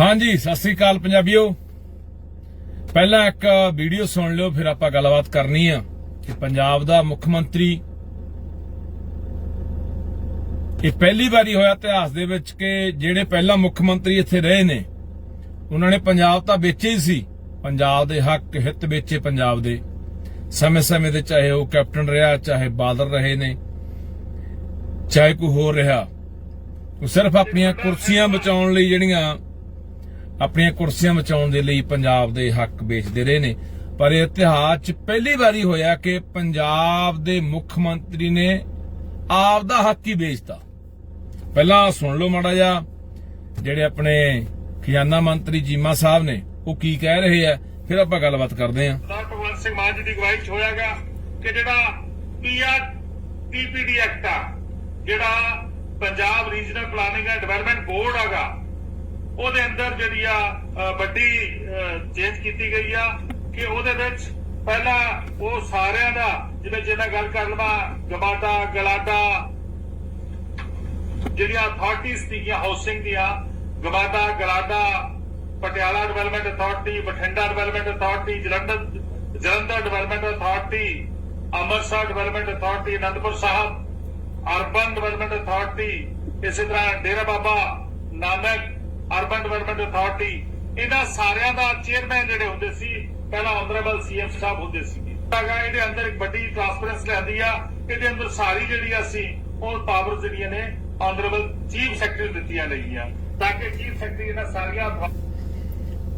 ਹਾਂਜੀ, ਸਤਿ ਸ੍ਰੀ ਅਕਾਲ ਪੰਜਾਬੀਓ। ਪਹਿਲਾਂ ਇੱਕ ਵੀਡੀਓ ਸੁਣ ਲਿਓ, ਫਿਰ ਆਪਾਂ ਗੱਲਬਾਤ ਕਰਨੀ ਆ ਕਿ ਪੰਜਾਬ ਦਾ ਮੁੱਖ ਮੰਤਰੀ ਇਹ ਪਹਿਲੀ ਵਾਰੀ ਹੋਇਆ ਇਤਿਹਾਸ ਦੇ ਵਿੱਚ ਕਿ ਜਿਹੜੇ ਪਹਿਲਾਂ ਮੁੱਖ ਮੰਤਰੀ ਇੱਥੇ ਰਹੇ ਨੇ, ਉਹਨਾਂ ਨੇ ਪੰਜਾਬ ਤਾਂ ਵੇਚੇ ਹੀ ਸੀ। ਪੰਜਾਬ ਦੇ ਹੱਕ, ਹਿੱਤ ਵੇਚੇ ਪੰਜਾਬ ਦੇ। ਸਮੇਂ-ਸਮੇਂ ਦੇ ਚਾਹੇ ਉਹ ਕੈਪਟਨ ਰਿਹਾ, ਚਾਹੇ ਬਾਦਲ ਰਹੇ ਨੇ, ਚਾਹੇ ਕੋਈ ਹੋਰ ਰਿਹਾ। ਉਹ ਸਿਰਫ ਆਪਣੀਆਂ ਕੁਰਸੀਆਂ ਬਚਾਉਣ ਲਈ ਜਿਹੜੀਆਂ ਆਪਣੀਆਂ ਕੁਰਸੀਆਂ ਬਚਾਉਣ ਦੇ ਲਈ ਪੰਜਾਬ ਦੇ ਹੱਕ ਵੇਚਦੇ ਰਹੇ ਨੇ। ਪਰ ਇਹ ਇਤਿਹਾਸ 'ਚ ਪਹਿਲੀ ਵਾਰੀ ਹੋਇਆ ਕਿ ਪੰਜਾਬ ਦੇ ਮੁੱਖ ਮੰਤਰੀ ਨੇ ਆਪ ਦਾ ਹੱਕ ਹੀ ਵੇਚਤਾ। ਪਹਿਲਾਂ ਸੁਣ ਲਓ ਮਾੜਾ ਜਿਹਾ, ਜਿਹੜੇ ਆਪਣੇ ਖਜ਼ਾਨਾ ਮੰਤਰੀ ਜੀਮਾ ਸਾਹਿਬ ਨੇ, ਉਹ ਕੀ ਕਹਿ ਰਹੇ ਆ, ਫਿਰ ਆਪਾਂ ਗੱਲਬਾਤ ਕਰਦੇ ਹਾਂ। ਸਰਦਾਰ ਭਗਵੰਤ ਸਿੰਘ ਮਾਨ ਜੀ ਦੀ ਅਗਵਾਈ 'ਚ ਹੋਇਆਗਾ ਕਿ ਜਿਹੜਾ ਪੀਆਰ ਟੀਪੀਡੀ ਐਕਟ ਆ, ਜਿਹੜਾ Punjab regional planning and development board ਹੈਗਾ ਉਹਦੇ ਅੰਦਰ ਜਿਹੜੀ ਆ ਵੱਡੀ ਚੇਂਜ ਕੀਤੀ ਗਈ ਆ ਕਿ ਉਹਦੇ ਵਿੱਚ ਪਹਿਲਾਂ ਉਹ ਸਾਰਿਆਂ ਦਾ, ਜਿਵੇਂ ਜਿਹਨਾਂ ਗੱਲ ਕਰ ਲਵਾਂ ਗਮਾਡਾ ਗਲਾਡਾ, ਜਿਹੜੀਆਂ ਅਥਾਰਟੀਆਂ ਸੀਗੀਆਂ ਹਾਊਸਿੰਗ ਦੀਆਂ GMADA GLADA, Patiala development authority Bathinda development authority Jalandhar Jalandhar development authority Amritsar development authority Anandpur Sahib, urban development authority ਇਸੇ ਤਰ੍ਹਾਂ Dera Baba Nanak urban development authority ਇਹਨਾਂ ਸਾਰਿਆਂ ਦਾ ਚੇਅਰਮੈਨ ਜਿਹੜੇ ਹੁੰਦੇ ਸੀ, ਪਹਿਲਾਂ ਆਨਰੇਬਲ ਸੀਐਮ ਸਾਹਿਬ ਹੁੰਦੇ ਸੀ ਹੈਗਾ, ਇਹਦੇ ਅੰਦਰ ਇੱਕ ਵੱਡੀ ਟ੍ਰਾਂਸਪੇਰੈਂਸ ਲਿਆਂਦੀ ਆ, ਇਹਦੇ ਅੰਦਰ ਸਾਰੀ ਜਿਹੜੀ ਅਸੀਂ ਉਹ ਪਾਵਰ ਜਿਹੜੀਆਂ ਨੇ ਆਨਰੇਬਲ ਚੀਫ ਸੈਕਟਰੀ ਦਿੱਤੀਆਂ ਗਈਆਂ। ਤਾਂ ਕਿ ਚੀਫ ਸੈਕਟਰੀ ਇਹਨਾਂ ਸਾਰੀਆਂ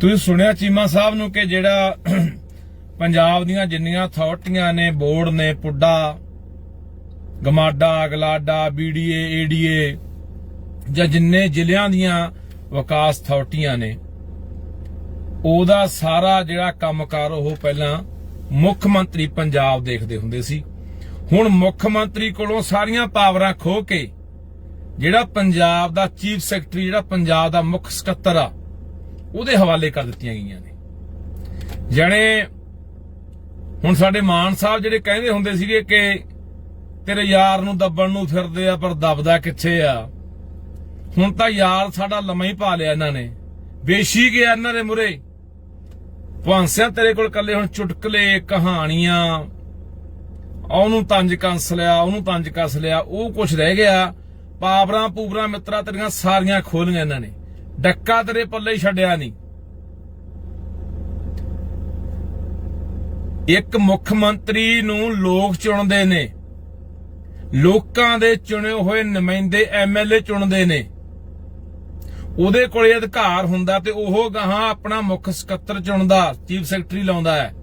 ਤੁਸੀਂ ਸੁਣਿਆ ਚੀਮਾ ਸਾਹਿਬ ਨੂੰ ਕਿ ਜਿਹੜਾ ਪੰਜਾਬ ਦੀਆਂ ਜਿੰਨੀਆਂ ਅਥਾਰਟੀਆਂ ਨੇ, ਬੋਰਡ ਨੇ, ਪੁੱਡਾ, ਗਮਾਡਾ ਗਲਾਡਾ ਬੀਡੀਏ ਏਡੀਏ ਜਾਂ ਜਿੰਨੇ ਜ਼ਿਲ੍ਹਿਆਂ ਦੀਆਂ ਵਿਕਾਸ ਅਥਾਰਟੀਆਂ ਨੇ, ਉਹਦਾ ਸਾਰਾ ਜਿਹੜਾ ਕੰਮਕਾਰ ਉਹ ਪਹਿਲਾਂ ਮੁੱਖ ਮੰਤਰੀ ਪੰਜਾਬ ਦੇਖਦੇ ਹੁੰਦੇ ਸੀ। ਹੁਣ ਮੁੱਖ ਮੰਤਰੀ ਕੋਲੋਂ ਸਾਰੀਆਂ ਪਾਵਰਾਂ ਖੋ ਕੇ ਜਿਹੜਾ ਪੰਜਾਬ ਦਾ ਚੀਫ ਸੈਕਟਰੀ, ਜਿਹੜਾ ਪੰਜਾਬ ਦਾ ਮੁੱਖ ਸਕੱਤਰ ਆ, ਉਹਦੇ ਹਵਾਲੇ ਕਰ ਦਿੱਤੀਆਂ ਗਈਆਂ ਨੇ। ਜਣੇ ਹੁਣ ਸਾਡੇ ਮਾਨ ਸਾਹਿਬ ਜਿਹੜੇ ਕਹਿੰਦੇ ਹੁੰਦੇ ਸੀਗੇ ਕਿ ਤੇਰੇ ਯਾਰ ਨੂੰ ਦੱਬਣ ਨੂੰ ਫਿਰਦੇ ਆ, ਪਰ ਦਬਦਾ ਕਿੱਥੇ ਆ? ਹੁਣ ਤਾਂ ਯਾਰ ਸਾਡਾ ਲੰਮਾ ਹੀ ਪਾ ਲਿਆ ਇਹਨਾਂ ਨੇ। ਵੇਸ਼ੀ ਗਿਆ ਇਹਨਾਂ ਦੇ ਮੁਰੇ। ਭਾਂਸਿਆ ਤੇਰੇ ਕੋਲ ਕੱਲੇ ਹੁਣ ਚੁਟਕਲੇ ਕਹਾਣੀਆਂ। ਉਹਨੂੰ ਤੰਜ ਕੰਸ ਲਿਆ, ਉਹਨੂੰ ਤੰਜ ਕਸ ਲਿਆ, ਉਹ ਕੁਝ ਰਹਿ ਗਿਆ। ਪਾਵਰਾਂ, ਪੂਵਰਾਂ, ਮਿੱਤਰਾ ਤੇਰੀਆਂ ਸਾਰੀਆਂ ਖੋਲੀਆਂ ਇਹਨਾਂ ਨੇ। ਡੱਕਾ ਤੇਰੇ ਪੱਲੇ ਹੀ ਛੱਡਿਆ ਨਹੀਂ। ਇੱਕ ਮੁੱਖ ਮੰਤਰੀ ਨੂੰ ਲੋਕ ਚੁਣਦੇ ਨੇ। ਲੋਕਾਂ ਦੇ ਚੁਣੇ ਹੋਏ ਨੁਮਾਇੰਦੇ ਐਮਐਲਏ ਚੁਣਦੇ ਨੇ। ਉਹਦੇ ਕੋਲੇ ਅਧਿਕਾਰ ਹੁੰਦਾ ਤੇ ਉਹ ਗਾਹਾਂ ਆਪਣਾ ਮੁੱਖ ਸਕੱਤਰ ਚੁਣਦਾ, ਚੀਫ ਸੈਕਟਰੀ ਲਾਉਂਦਾ ਹੈ।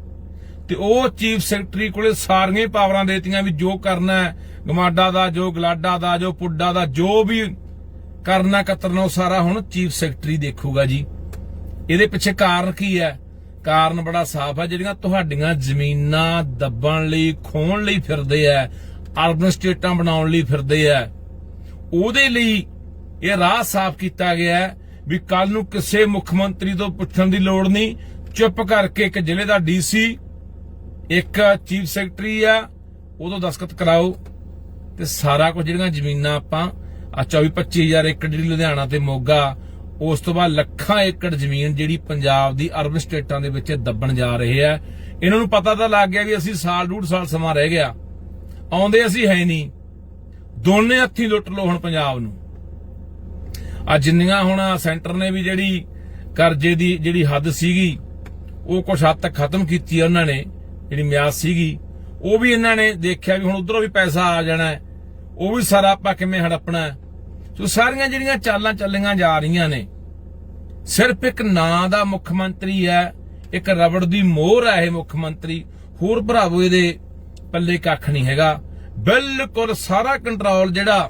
ਤੇ ਉਹ ਚੀਫ ਸੈਕਟਰੀ ਕੋਲੇ ਸਾਰੀਆਂ ਪਾਵਰਾਂ ਦੇਤੀਆਂ ਵੀ ਜੋ ਕਰਨਾ ਹੈ, ਗਮਾਡਾ ਦਾ ਜੋ, ਗਲਾਡਾ ਦਾ ਜੋ, ਪੁੱਡਾ ਦਾ ਜੋ ਵੀ ਕਰਨਾ ਕਤਰਨਾ, ਉਹ ਸਾਰਾ ਹੁਣ ਚੀਫ ਸੈਕਟਰੀ ਦੇਖੂਗਾ ਜੀ। ਇਹਦੇ ਪਿੱਛੇ ਕਾਰਨ ਕੀ ਹੈ? ਕਾਰਨ ਬੜਾ ਸਾਫ਼ ਹੈ, ਜਿਹੜੀਆਂ ਤੁਹਾਡੀਆਂ ਜ਼ਮੀਨਾਂ ਦੱਬਣ ਲਈ ਖੋਣ ਲਈ ਫਿਰਦੇ ਆ ਅਰਬਨ ਸਟੇਟਾਂ ਬਣਾਉਣ ਲਈ ਫਿਰਦੇ ਆ ਉਹਦੇ ਲਈ ਇਹ ਰਾਹ ਸਾਫ਼ ਕੀਤਾ ਗਿਆ ਹੈ ਵੀ ਕੱਲ ਨੂੰ ਕਿਸੇ ਮੁੱਖ ਮੰਤਰੀ ਤੋਂ ਪੁੱਛਣ ਦੀ ਲੋੜ ਨਹੀਂ। ਚੁੱਪ ਕਰਕੇ ਇੱਕ ਜ਼ਿਲ੍ਹੇ ਦਾ ਡੀਸੀ, ਇੱਕ ਚੀਫ ਸੈਕਟਰੀ ਆ, ਉਦੋਂ ਦਸਖਤ ਕਰਾਓ। ਤੇ ਸਾਰਾ ਕੁਝ ਜਿਹੜੀਆਂ ਜ਼ਮੀਨਾਂ ਆਪਾਂ ਆ 24 25000 ਏਕੜ ਜਿਹੜੀ ਲੁਧਿਆਣਾ ਤੇ ਮੋਗਾ, ਉਸ ਤੋਂ ਬਾਅਦ ਲੱਖਾਂ ਏਕੜ ਜ਼ਮੀਨ ਜਿਹੜੀ ਪੰਜਾਬ ਦੀ ਅਰਬਨ ਸਟੇਟਾਂ ਦੇ ਵਿੱਚ ਦੱਬਣ ਜਾ ਰਹੇ ਆ। ਇਹਨਾਂ ਨੂੰ ਪਤਾ ਤਾਂ ਲੱਗ ਗਿਆ ਵੀ ਅਸੀਂ ਸਾਲ, ਡੂਢ ਸਾਲ ਸਮਾਂ ਰਹਿ ਗਿਆ। ਆਉਂਦੇ ਅਸੀਂ ਹੈ ਨਹੀਂ। ਦੋਨੇ ਹੱਥੀ ਲੁੱਟ ਲਓ ਹੁਣ ਪੰਜਾਬ ਨੂੰ। ਆ ਜਿੰਨੀਆਂ ਹੁਣ ਸੈਂਟਰ ਨੇ ਵੀ ਜਿਹੜੀ ਕਰਜ਼ੇ ਦੀ ਜਿਹੜੀ ਹੱਦ ਸੀਗੀ, ਉਹ ਕੁਛ ਹੱਦ ਤੱਕ ਖਤਮ ਕੀਤੀ ਆ ਉਹਨਾਂ ਨੇ, ਜਿਹੜੀ ਮਿਆਦ ਸੀਗੀ, ਉਹ ਵੀ ਇਹਨਾਂ ਨੇ ਦੇਖਿਆ ਵੀ ਹੁਣ ਉਧਰੋਂ ਵੀ ਪੈਸਾ ਆ ਜਾਣਾ ਉਹ ਵੀ ਸਾਰਾ ਆਪਾਂ ਕਿਵੇਂ ਹੜਪਣਾ ਸੋ ਸਾਰੀਆਂ ਜਿਹੜੀਆਂ ਚਾਲਾਂ ਚੱਲੀਆਂ ਜਾ ਰਹੀਆਂ ਨੇ, ਸਿਰਫ ਇੱਕ ਨਾਂ ਦਾ ਮੁੱਖ ਮੰਤਰੀ ਹੈ, ਇੱਕ ਰਬੜ ਦੀ ਮੋਹਰ ਹੈ ਇਹ ਮੁੱਖ ਮੰਤਰੀ, ਹੋਰ ਭਰਾਵੋ ਇਹਦੇ ਪੱਲੇ ਕੱਖ ਨਹੀਂ ਹੈਗਾ। ਬਿਲਕੁਲ ਸਾਰਾ ਕੰਟਰੋਲ ਜਿਹੜਾ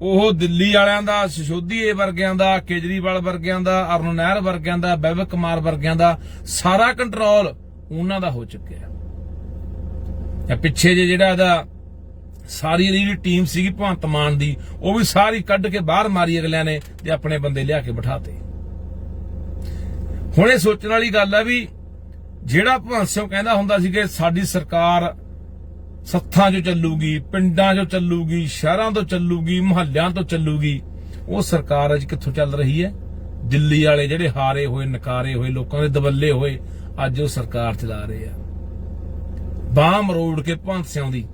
ਉਹ ਦਿੱਲੀ ਵਾਲਿਆਂ ਦਾ, ਸਿਸੋਦੀਏ ਵਰਗਿਆਂ ਦਾ, ਕੇਜਰੀਵਾਲ ਵਰਗਿਆਂ ਦਾ, ਅਰੁਣ ਨਹਿਰ ਵਰਗਿਆਂ ਦਾ ਬੈਵਕ ਕੁਮਾਰ ਵਰਗਿਆਂ ਦਾ ਸਾਰਾ ਕੰਟਰੋਲ ਉਹਨਾਂ ਦਾ ਹੋ ਚੁੱਕਿਆ ਇਹ ਪਿੱਛੇ ਜੇ ਜਿਹੜਾ ਇਹਦਾ ਸਾਰੀ ਜਿਹੜੀ ਟੀਮ ਸੀਗੀ ਭਗਵੰਤ ਮਾਨ ਦੀ, ਉਹ ਵੀ ਸਾਰੀ ਕੱਢ ਕੇ ਬਾਹਰ ਮਾਰੀ ਅਗਲਿਆਂ ਨੇ ਤੇ ਆਪਣੇ ਬੰਦੇ ਲਿਆ ਕੇ ਬਿਠਾਤੇ। ਹੁਣ ਇਹ ਸੋਚਣ ਵਾਲੀ ਗੱਲ ਆ ਵੀ ਜਿਹੜਾ ਭਗਵੰਤ ਸਿੰਘ ਕਹਿੰਦਾ ਹੁੰਦਾ ਸੀ ਕਿ ਸਾਡੀ ਸਰਕਾਰ ਸੱਥਾਂ 'ਚੋਂ ਚੱਲੂਗੀ, ਪਿੰਡਾਂ 'ਚੋਂ ਚੱਲੂਗੀ, ਸ਼ਹਿਰਾਂ ਤੋਂ ਚੱਲੂਗੀ, ਮੁਹੱਲਿਆਂ ਤੋਂ ਚੱਲੂਗੀ। ਉਹ ਸਰਕਾਰ ਅੱਜ ਕਿੱਥੋਂ ਚੱਲ ਰਹੀ ਹੈ? ਦਿੱਲੀ ਵਾਲੇ ਜਿਹੜੇ ਹਾਰੇ ਹੋਏ, ਨਕਾਰੇ ਹੋਏ, ਲੋਕਾਂ ਦੇ ਦਬੱਲੇ ਹੋਏ, ਅੱਜ ਉਹ ਸਰਕਾਰ ਚਲਾ ਰਹੇ ਆ। ਬਾਹ ਮਰੋੜ ਕੇ ਭਾਂਸਿਆਂ ਦੀ।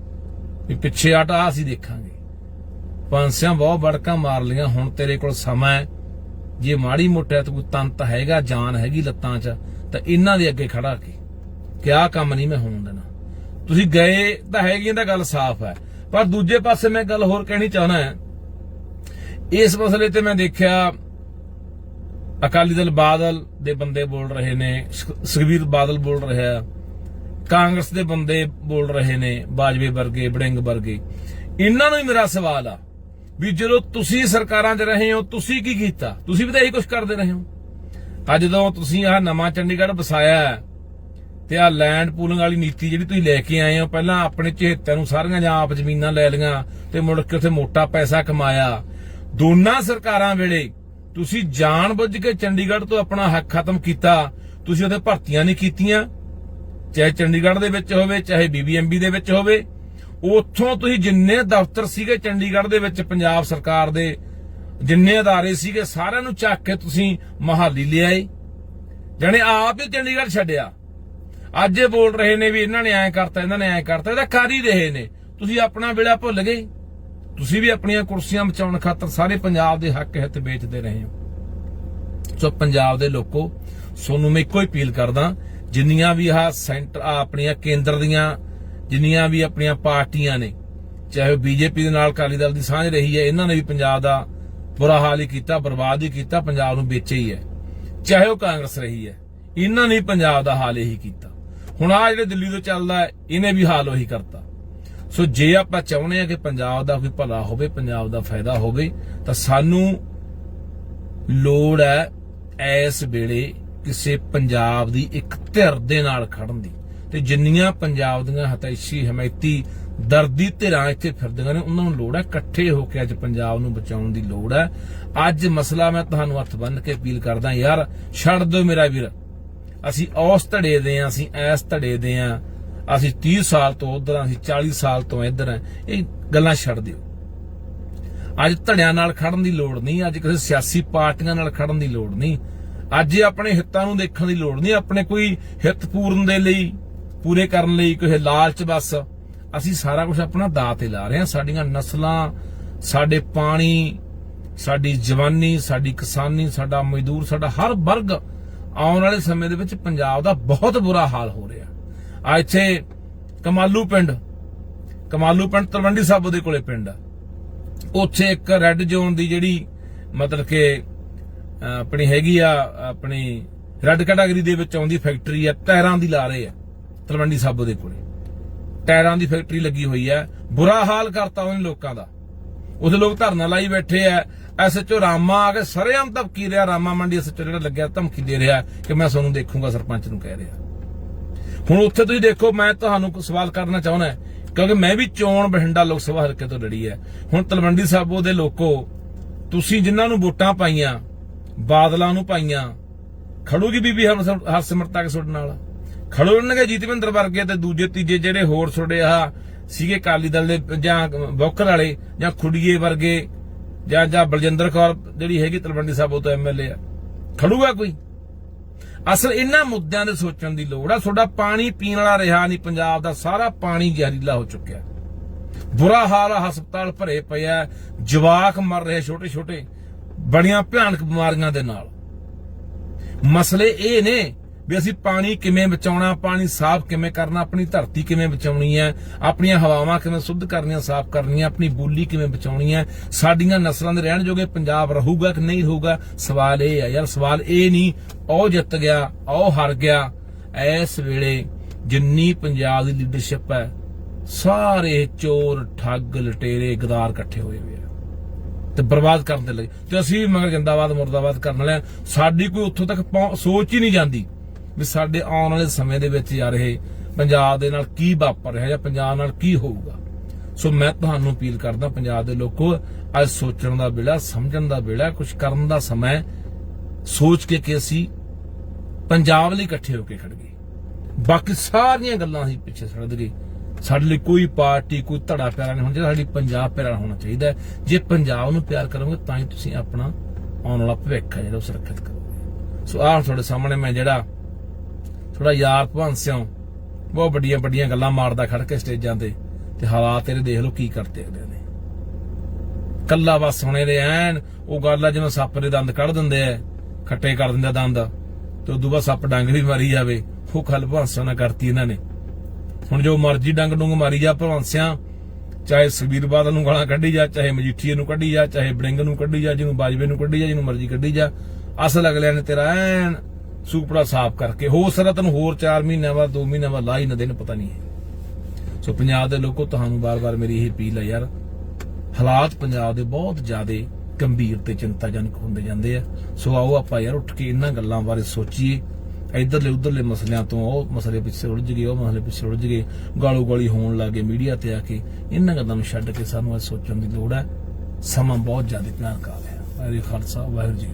ਵੀ ਪਿੱਛੇ ਆਟਾ ਅਸੀਂ ਦੇਖਾਂਗੇ। ਭਾਂਸਿਆਂ ਬਹੁਤ ਬੜਕਾ ਮਾਰ ਲੀਆਂ ਹੁਣ ਤੇਰੇ ਕੋਲ ਸਮਾਂ ਹੈ। ਜੇ ਮਾੜੀ ਮੋਟਾ ਤੂੰ ਤੰਤ ਹੈਗਾ, ਜਾਨ ਹੈਗੀ ਲੱਤਾਂ 'ਚ, ਤਾਂ ਇਹਨਾਂ ਦੇ ਅੱਗੇ ਖੜਾ ਕੇ। ਕਿਆ ਕੰਮ ਨਹੀਂ ਮੈਂ ਹੋਣ ਦੇਣਾ। ਤੁਸੀਂ ਗਏ ਤਾਂ ਹੈਗੀ ਤਾਂ ਗੱਲ ਸਾਫ਼ ਹੈ, ਪਰ ਦੂਜੇ ਪਾਸੇ ਮੈਂ ਗੱਲ ਹੋਰ ਕਹਿਣੀ ਚਾਹਣਾ ਹੈ। ਇਸ ਮਸਲੇ ਤੇ ਮੈਂ ਦੇਖਿਆ ਅਕਾਲੀ ਦਲ ਬਾਦਲ ਦੇ ਬੰਦੇ ਬੋਲ ਰਹੇ ਨੇ ਸੁਖ- ਸੁਖਬੀਰ ਬਾਦਲ ਬੋਲ ਰਿਹਾ, ਕਾਂਗਰਸ ਦੇ ਬੰਦੇ ਬੋਲ ਰਹੇ ਨੇ, ਬਾਜਵੇ ਵਰਗੇ ਬੜਿੰਗ ਵਰਗੇ। ਇਹਨਾਂ ਨੂੰ ਹੀ ਮੇਰਾ ਸਵਾਲ ਆ ਵੀ ਜਦੋਂ ਤੁਸੀਂ ਸਰਕਾਰਾਂ 'ਚ ਰਹੇ ਹੋ, ਤੁਸੀਂ ਕੀ ਕੀਤਾ? ਤੁਸੀਂ ਵੀ ਤਾਂ ਇਹੀ ਕੁਝ ਕਰਦੇ ਰਹੇ ਹੋ। ਅੱਜ ਜਦੋਂ ਤੁਸੀਂ ਆਹ ਨਵਾਂ ਚੰਡੀਗੜ੍ਹ ਵਸਾਇਆ ਤੇ ਆ ਲੈਂਡ ਪੂਲਿੰਗ ਵਾਲੀ ਨੀਤੀ ਜਿਹੜੀ ਤੁਸੀਂ ਲੈ ਕੇ ਆਏ ਹੋ, ਪਹਿਲਾਂ ਆਪਣੇ ਚਹੇਤਿਆਂ ਨੂੰ ਸਾਰੀਆਂ ਜਾਂ ਆਪ ਜ਼ਮੀਨਾਂ ਲੈ ਲਈਆਂ ਤੇ ਮੁੜ ਕੇ ਉੱਥੇ ਮੋਟਾ ਪੈਸਾ ਕਮਾਇਆ। ਦੋਨਾਂ ਸਰਕਾਰਾਂ ਵੇਲੇ ਤੁਸੀਂ ਜਾਣਬੁੱਝ ਕੇ ਚੰਡੀਗੜ੍ਹ ਤੋਂ ਆਪਣਾ ਹੱਕ ਖਤਮ ਕੀਤਾ, ਤੁਸੀਂ ਉੱਥੇ ਭਰਤੀਆਂ ਨਹੀਂ ਕੀਤੀਆਂ। ਚਾਹੇ ਚੰਡੀਗੜ੍ਹ ਦੇ ਵਿੱਚ ਹੋਵੇ, ਚਾਹੇ ਬੀਬੀਐਮਬੀ ਦੇ ਵਿੱਚ ਹੋਵੇ, ਉੱਥੋਂ ਤੁਸੀਂ ਜਿੰਨੇ ਦਫ਼ਤਰ ਸੀਗੇ ਚੰਡੀਗੜ੍ਹ ਦੇ ਵਿੱਚ ਪੰਜਾਬ ਸਰਕਾਰ ਦੇ, ਜਿੰਨੇ ਅਦਾਰੇ ਸੀਗੇ ਸਾਰਿਆਂ ਨੂੰ ਚੱਕ ਕੇ ਤੁਸੀਂ ਮਹਾਲੀ ਲਿਆਏ। ਜਾਣੇ ਆਪ ਹੀ ਚੰਡੀਗੜ੍ਹ ਛੱਡਿਆ। ਅੱਜ ਇਹ ਬੋਲ ਰਹੇ ਨੇ ਵੀ ਇਹਨਾਂ ਨੇ ਐਂ ਕਰਤਾ, ਇਹਨਾਂ ਨੇ ਐਂ ਕਰਤਾ, ਇਹਦਾ ਕਰ ਹੀ ਰਹੇ ਨੇ? ਤੁਸੀਂ ਆਪਣਾ ਵੇਲਾ ਭੁੱਲ ਗਏ। ਤੁਸੀਂ ਵੀ ਆਪਣੀਆਂ ਕੁਰਸੀਆਂ ਬਚਾਉਣ ਖਾਤਰ ਸਾਰੇ ਪੰਜਾਬ ਦੇ ਹੱਕ ਹਿੱਤ ਵੇਚਦੇ ਰਹੇ ਹੋ। ਸੋ ਪੰਜਾਬ ਦੇ ਲੋਕੋ, ਸੋਨੂੰ ਮੈਂ ਇੱਕੋ ਹੀ ਅਪੀਲ ਕਰਦਾ, ਜਿੰਨੀਆਂ ਵੀ ਆਹ ਸੈਂਟਰ ਆਪਣੀਆਂ ਕੇਂਦਰ ਦੀਆਂ, ਜਿੰਨੀਆਂ ਵੀ ਆਪਣੀਆਂ ਪਾਰਟੀਆਂ ਨੇ, ਚਾਹੇ ਉਹ ਬੀਜੇਪੀ ਦੇ ਨਾਲ ਅਕਾਲੀ ਦਲ ਦੀ ਸਾਂਝ ਰਹੀ ਹੈ, ਇਹਨਾਂ ਨੇ ਵੀ ਪੰਜਾਬ ਦਾ ਬੁਰਾ ਹਾਲ ਹੀ ਕੀਤਾ, ਬਰਬਾਦ ਹੀ ਕੀਤਾ, ਪੰਜਾਬ ਨੂੰ ਵੇਚਿਆ ਹੀ ਹੈ। ਚਾਹੇ ਉਹ ਕਾਂਗਰਸ ਰਹੀ ਹੈ, ਇਹਨਾਂ ਨੇ ਪੰਜਾਬ ਦਾ ਹਾਲ ਹੀ ਕੀਤਾ। ਹੁਣ ਆ ਜਿਹੜੇ ਦਿੱਲੀ ਤੋਂ ਚੱਲਦਾ ਇਹਨੇ ਵੀ ਹਾਲ ਉਹੀ ਕਰਤਾ। ਸੋ ਜੇ ਆਪਾਂ ਚਾਹੁੰਦੇ ਆ ਕਿ ਪੰਜਾਬ ਦਾ ਕੋਈ ਭਲਾ ਹੋਵੇ, ਪੰਜਾਬ ਦਾ ਫਾਇਦਾ ਹੋਵੇ, ਤਾਂ ਸਾਨੂੰ ਲੋੜ ਹੈ ਇਸ ਵੇਲੇ ਕਿਸੇ ਪੰਜਾਬ ਦੀ ਇੱਕ ਧਿਰ ਦੇ ਨਾਲ ਖੜਨ ਦੀ। ਤੇ ਜਿੰਨੀਆਂ ਪੰਜਾਬ ਦੀਆਂ ਹਤੈਸ਼ੀ, ਹਮਾਇਤੀ ਦਰਦੀ ਧਿਰਾਂ ਇੱਥੇ ਫਿਰਦੀਆਂ ਨੇ, ਉਹਨਾਂ ਨੂੰ ਲੋੜ ਹੈ ਇਕੱਠੇ ਹੋ ਕੇ ਅੱਜ ਪੰਜਾਬ ਨੂੰ ਬਚਾਉਣ ਦੀ ਲੋੜ ਹੈ। ਅੱਜ ਮਸਲਾ ਮੈਂ ਤੁਹਾਨੂੰ ਹੱਥ ਬੰਨ ਕੇ ਅਪੀਲ ਕਰਦਾ ਯਾਰ, ਛੱਡ ਦਿਓ ਮੇਰਾ ਵੀਰ। ਅਸੀਂ ਉਸ ਧੜੇ ਦੇ ਆ, ਅਸੀਂ ਐਸ ਧੜੇ ਦੇ ਆ। ਅਸੀਂ 30 ਸਾਲ ਤੋਂ ਉਧਰ ਆ, ਅਸੀਂ 40 ਸਾਲ ਤੋਂ ਇੱਧਰ ਆ। ਇਹ ਗੱਲਾਂ ਛੱਡ ਦਿਓ। ਅੱਜ ਧੜਿਆਂ ਨਾਲ ਖੜਨ ਦੀ ਲੋੜ ਨਹੀਂ, ਅੱਜ ਕਿਸੇ ਸਿਆਸੀ ਪਾਰਟੀਆਂ ਨਾਲ ਖੜਨ ਦੀ ਲੋੜ ਨਹੀਂ। ਅੱਜ ਆਪਣੇ ਹਿੱਤਾਂ ਨੂੰ ਦੇਖਣ ਦੀ ਲੋੜ ਨਹੀਂ, ਆਪਣੇ ਕੋਈ ਹਿੱਤ ਪੂਰਨ ਦੇ ਲਈ, ਪੂਰੇ ਕਰਨ ਲਈ ਕੋਈ ਲਾਲਚ ਬਸ। ਅਸੀਂ ਸਾਰਾ ਕੁਝ ਆਪਣਾ ਦਾਅ ਤੇ ਲਾ ਰਹੇ ਹਾਂ ਸਾਡੀਆਂ ਨਸਲਾਂ, ਸਾਡੇ ਪਾਣੀ, ਸਾਡੀ ਜਵਾਨੀ, ਸਾਡੀ ਕਿਸਾਨੀ, ਸਾਡਾ ਮਜ਼ਦੂਰ, ਸਾਡਾ ਹਰ ਵਰਗ ਆਉਣ ਵਾਲੇ ਸਮੇਂ ਦੇ ਵਿੱਚ ਪੰਜਾਬ ਦਾ ਬਹੁਤ ਬੁਰਾ ਹਾਲ ਹੋ ਰਿਹਾ। ਆ ਇੱਥੇ ਕਮਾਲੂ ਪਿੰਡ ਕਮਾਲੂ ਪਿੰਡ ਤਲਵੰਡੀ ਸਾਬੋ ਦੇ ਕੋਲੇ ਪਿੰਡ ਆ। ਉੱਥੇ ਇੱਕ ਰੈੱਡ ਜ਼ੋਨ ਦੀ ਜਿਹੜੀ ਮਤਲਬ ਕਿ ਆਪਣੀ ਹੈਗੀ ਆ, ਆਪਣੀ ਰੈੱਡ ਕੈਟਾਗਰੀ ਦੇ ਵਿੱਚ ਆਉਂਦੀ ਫੈਕਟਰੀ ਆ, ਟਾਇਰਾਂ ਦੀ ਲਾ ਰਹੇ ਆ, ਤਲਵੰਡੀ ਸਾਬੋ ਦੇ ਕੋਲੇ। ਟਾਇਰਾਂ ਦੀ ਫੈਕਟਰੀ ਲੱਗੀ ਹੋਈ ਹੈ ਬੁਰਾ ਹਾਲ ਕਰਤਾ ਉਹਨੇ ਲੋਕਾਂ ਦਾ। ਉਹਦੇ ਲੋਕ ਧਰਨਾ ਲਾਈ ਬੈਠੇ ਆ ਐਸਐਚਓ ਰਾਮਾ ਆ ਕੇ ਸਰੇਆਮ ਧਮਕੀ ਰਿਹਾ? ਰਾਮਾ ਮੰਡੀ ਐਸਐਚਓ ਜਿਹੜਾ ਲੱਗਿਆ ਧਮਕੀ ਦੇ ਰਿਹਾ ਕਿ ਮੈਂ ਤੁਹਾਨੂੰ ਦੇਖੂੰਗਾ ਸਰਪੰਚ ਨੂੰ ਕਹਿ ਰਿਹਾ। ਹੁਣ ਉੱਥੇ ਤੁਸੀਂ ਦੇਖੋ ਮੈਂ ਤੁਹਾਨੂੰ ਕੋਈ ਸਵਾਲ ਕਰਨਾ ਚਾਹੁੰਦਾ ਹਾਂ, ਕਿਉਂਕਿ ਮੈਂ ਵੀ ਚੋਣ ਬਠਿੰਡਾ ਲੋਕ ਸਭਾ ਹਲਕੇ ਤੋਂ ਲੜੀ ਹੈ। ਹੁਣ ਤਲਵੰਡੀ ਸਾਬੋ ਦੇ ਲੋਕੋ ਤੁਸੀਂ ਜਿਨ੍ਹਾਂ ਨੂੰ ਵੋਟਾਂ ਪਾਈਆਂ ਬਾਦਲਾਂ ਨੂੰ ਪਾਈਆਂ ਖੜੂਗੀ ਬੀਬੀ ਹਰਸਿਮ- ਹਰਸਿਮਰਤਾ ਕੇ ਤੁਹਾਡੇ ਨਾਲ। ਖੜੋਣਗੇ ਜੀਤਵਿੰਦਰ ਵਰਗੇ ਤੇ ਦੂਜੇ ਤੀਜੇ ਜਿਹੜੇ ਹੋਰ ਤੁਹਾਡੇ ਆ ਸੀਗੇ ਕਾਲੀ ਦਲ ਦੇ ਜਾਂ ਬੌਕਰ ਵਾਲੇ ਜਾਂ ਖੁੜੀਏ ਵਰਗੇ ਜਾਂ ਜਾਂ ਬਲਜਿੰਦਰ ਕੌਰ ਜਿਹੜੀ ਹੈਗੀ ਤਲਵੰਡੀ ਸਾਬੋ ਤੋਂ ਐਮਐਲਏ ਆ। ਖੜੂਗਾ ਕੋਈ? ਅਸਲ ਇਹਨਾਂ ਮੁੱਦਿਆਂ ਦੇ ਸੋਚਣ ਦੀ ਲੋੜ ਆ। ਤੁਹਾਡਾ ਪਾਣੀ ਪੀਣ ਵਾਲਾ ਰਿਹਾ ਨਹੀਂ, ਪੰਜਾਬ ਦਾ ਸਾਰਾ ਪਾਣੀ ਜ਼ਹਿਰੀਲਾ ਹੋ ਚੁੱਕਿਆ। ਬੁਰਾ ਹਾਲ ਆ, ਹਸਪਤਾਲ ਭਰੇ ਪਏ ਜਵਾਕ ਮਰ ਰਹੇ ਛੋਟੇ ਛੋਟੇ ਬੜੀਆਂ ਭਿਆਨਕ ਬਿਮਾਰੀਆਂ ਦੇ ਨਾਲ। ਮਸਲੇ ਇਹ ਨੇ ਵੀ ਅਸੀਂ ਪਾਣੀ ਕਿਵੇਂ ਬਚਾਉਣਾ, ਪਾਣੀ ਸਾਫ਼ ਕਿਵੇਂ ਕਰਨਾ, ਆਪਣੀ ਧਰਤੀ ਕਿਵੇਂ ਬਚਾਉਣੀ ਹੈ, ਆਪਣੀਆਂ ਹਵਾਵਾਂ ਕਿਵੇਂ ਸ਼ੁੱਧ ਕਰਨੀਆਂ, ਸਾਫ਼ ਕਰਨੀਆਂ, ਆਪਣੀ ਬੋਲੀ ਕਿਵੇਂ ਬਚਾਉਣੀ ਹੈ, ਸਾਡੀਆਂ ਨਸਲਾਂ ਦੇ ਰਹਿਣ ਜੋਗੇ ਪੰਜਾਬ ਰਹੂਗਾ ਕਿ ਨਹੀਂ ਰਹੂਗਾ? ਸਵਾਲ ਇਹ ਹੈ। ਯਾਰ ਸਵਾਲ ਇਹ ਨਹੀਂ, ਉਹ ਜਿੱਤ ਗਿਆ, ਉਹ ਹਾਰ ਗਿਆ। ਇਸ ਵੇਲੇ ਜਿੰਨੀ ਪੰਜਾਬ ਦੀ ਲੀਡਰਸ਼ਿਪ ਹੈ, ਸਾਰੇ ਚੋਰ, ਠੱਗ, ਲਟੇਰੇ, ਗਦਾਰ ਇਕੱਠੇ ਹੋਏ ਹੋਏ ਆ। ਤੇ ਬਰਬਾਦ ਕਰਨ ਦੇ ਲਈ। ਤੇ ਅਸੀਂ ਵੀ ਮਗਰ ਜਿੰਦਾਬਾਦ, ਮੁਰਦਾਬਾਦ ਕਰਨ ਵਾਲੇ ਹਾਂ। ਸਾਡੀ ਕੋਈ ਉੱਥੋਂ ਤੱਕ ਪਹੁੰ- ਸੋਚ ਹੀ ਨਹੀਂ ਜਾਂਦੀ। ਵੀ ਸਾਡੇ ਆਉਣ ਵਾਲੇ ਸਮੇਂ ਦੇ ਵਿੱਚ ਯਾਰ ਇਹ ਪੰਜਾਬ ਦੇ ਨਾਲ ਕੀ ਵਾਪਰ ਰਿਹਾ ਜਾਂ ਪੰਜਾਬ ਨਾਲ ਕੀ ਹੋਊਗਾ। ਸੋ ਮੈਂ ਤੁਹਾਨੂੰ ਅਪੀਲ ਕਰਦਾ ਪੰਜਾਬ ਦੇ ਲੋਕੋ, ਅੱਜ ਸੋਚਣ ਦਾ ਵੇਲਾ, ਸਮਝਣ ਦਾ ਵੇਲਾ ਕੁਝ ਕਰਨ ਦਾ ਸਮਾਂ ਸੋਚ ਕੇ ਕਿ ਅਸੀਂ ਪੰਜਾਬ ਲਈ ਇਕੱਠੇ ਹੋ ਕੇ ਖੜ ਗਏ ਬਾਕੀ ਸਾਰੀਆਂ ਗੱਲਾਂ ਅਸੀਂ ਪਿੱਛੇ ਛੱਡ ਗਏ ਸਾਡੇ ਲਈ ਕੋਈ ਪਾਰਟੀ, ਕੋਈ ਧੜਾ ਪਿਆਰਾ ਨਹੀਂ ਹੋਣਾ ਚਾਹੀਦਾ, ਸਾਡੀ ਪੰਜਾਬ ਪਿਆਰਾ ਹੋਣਾ ਚਾਹੀਦਾ ਜੇ ਪੰਜਾਬ ਨੂੰ ਪਿਆਰ ਕਰੋਗੇ ਤਾਂ ਹੀ ਤੁਸੀਂ ਆਪਣਾ ਆਉਣ ਵਾਲਾ ਭਵਿੱਖ ਹੈ ਜਿਹੜਾ ਉਹ ਸੁਰੱਖਿਅਤ ਕਰੋਗੇ। ਸੋ ਆਹ ਤੁਹਾਡੇ ਸਾਹਮਣੇ ਮੈਂ ਜਿਹੜਾ ਥੋੜਾ ਯਾਰ ਭਵਨ ਬਹੁਤ ਵੱਡੀਆਂ ਵੱਡੀਆਂ ਗੱਲਾਂ ਮਾਰਦਾ ਖੜ ਕੇ ਸਟੇਜਾਂ ਤੇ। ਤੇ ਹਾਲਾਤ ਇਹਦੇ ਦੇਖ ਲਓ ਕੀ ਕਰਦੇ ਅਗਲੇ ਨੇ ਕੱਲਾ ਬਸ ਹੁਣੇ ਦੇ ਐਨ, ਉਹ ਗੱਲ ਆ ਜਿਵੇਂ ਸੱਪ ਦੇ ਦੰਦ ਕੱਢ ਦਿੰਦੇ ਆ, ਖੱਟੇ ਕਰ ਦਿੰਦਾ ਦੰਦ। ਤੇ ਉਦੋਂ ਬਾਅਦ ਸੱਪ ਡੰਗ ਵੀ ਮਾਰੀ ਜਾਵੇ। ਉਹ ਖਲ ਭਵੰਸਿਆਂ ਨਾਲ ਕਰਤੀ ਇਹਨਾਂ ਨੇ। ਹੁਣ ਜੋ ਮਰਜ਼ੀ ਡੰਗ ਡੁੰਗ ਮਾਰੀ ਜਾ ਭਵੰਸਿਆਂ ਚਾਹੇ ਸੁਖਬੀਰ ਬਾਦਲ ਨੂੰ ਗਾਲਾਂ ਕੱਢੀ ਜਾ, ਚਾਹੇ ਮਜੀਠੀਏ ਨੂੰ ਕੱਢੀ ਜਾ, ਚਾਹੇ ਬੜਿੰਗ ਨੂੰ ਕੱਢੀ ਜਾ, ਜਿਹਨੂੰ ਬਾਜਵੇ ਨੂੰ ਕੱਢੀ ਜਾ, ਜਿਹਨੂੰ ਮਰਜ਼ੀ ਕੱਢੀ ਜਾ। ਅਸਲ ਅਗਲਿਆਂ ਨੇ ਤੇਰਾ ਐਨ ਸੂਪੜਾ ਸਾਫ਼ ਕਰਕੇ ਹੋ ਸਕਦਾ ਤੈਨੂੰ ਹੋਰ 4 ਮਹੀਨਿਆਂ ਬਾਅਦ 2 ਮਹੀਨਿਆਂ ਬਾਅਦ ਲਾ ਹੀ ਨਾ ਦੇਣ, ਪਤਾ ਨਹੀਂ ਹੈ। ਸੋ ਪੰਜਾਬ ਦੇ ਲੋਕੋ, ਤੁਹਾਨੂੰ ਬਾਰ-ਬਾਰ ਮੇਰੀ ਇਹ ਅਪੀਲ ਹੈ ਯਾਰ, ਹਾਲਾਤ ਪੰਜਾਬ ਦੇ ਬਹੁਤ ਜ਼ਿਆਦਾ ਗੰਭੀਰ ਤੇ ਚਿੰਤਾਜਨਕ ਹੁੰਦੇ ਜਾਂਦੇ ਆ। ਸੋ ਆਓ ਆਪਾਂ ਯਾਰ ਉੱਠ ਕੇ ਇਹਨਾਂ ਗੱਲਾਂ ਬਾਰੇ ਸੋਚੀਏ। ਇਧਰਲੇ ਉਧਰਲੇ ਮਸਲਿਆਂ ਤੋਂ ਉਹ ਮਸਲੇ ਪਿੱਛੇ ਉਲਝ ਗਏ, ਉਹ ਮਸਲੇ ਪਿੱਛੇ ਉਲਝ ਗਏ ਗਾਲੋ ਗਾਲੀ ਹੋਣ ਲੱਗੇ ਮੀਡੀਆ ਤੇ ਆ ਕੇ, ਇਹਨਾਂ ਗੱਲਾਂ ਨੂੰ ਛੱਡ ਕੇ ਸਾਨੂੰ ਅੱਜ ਸੋਚਣ ਦੀ ਲੋੜ ਹੈ। ਸਮਾਂ ਬਹੁਤ ਜ਼ਿਆਦਾ ਭਿਆਨਕ ਆ ਰਿਹਾ ਵਾਹਿਗੁਰੂ ਖਾਲਸਾ, ਵਾਹਿਗੁਰੂ ਜੀ